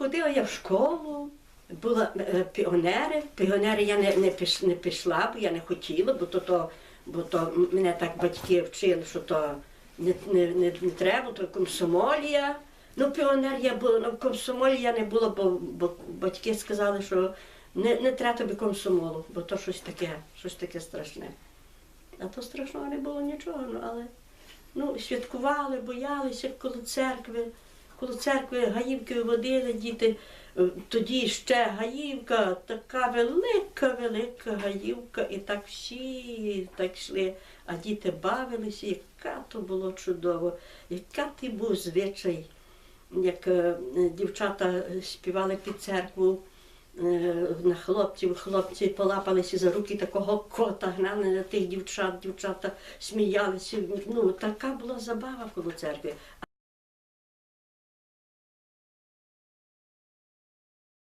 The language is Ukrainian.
ходила я в школу, була е, піонери. Піонери я не, не, піш, не пішла, бо я не хотіла, бо то, то, бо то мене так батьки вчили, що то не, не, не, не треба, то комсомолія. Ну, піонер я була, ну, в комсомолі я не була, бо, бо батьки сказали, що не, не треба тобі комсомолу, бо то щось таке, щось таке страшне. А то страшного не було нічого, ну, але ну, святкували, боялися коло церкви. Коло церкви гаївки водили діти. Е, Тоді ще гаївка, така велика, велика гаївка, і так всі так йшли, а діти бавилися, яка то було чудово, яка ти був звичай, як е, дівчата співали під церкву. е, На хлопців, хлопці полапалися за руки такого кота, гнали на тих дівчат, дівчата сміялися. Ну, така була забава коло церкви.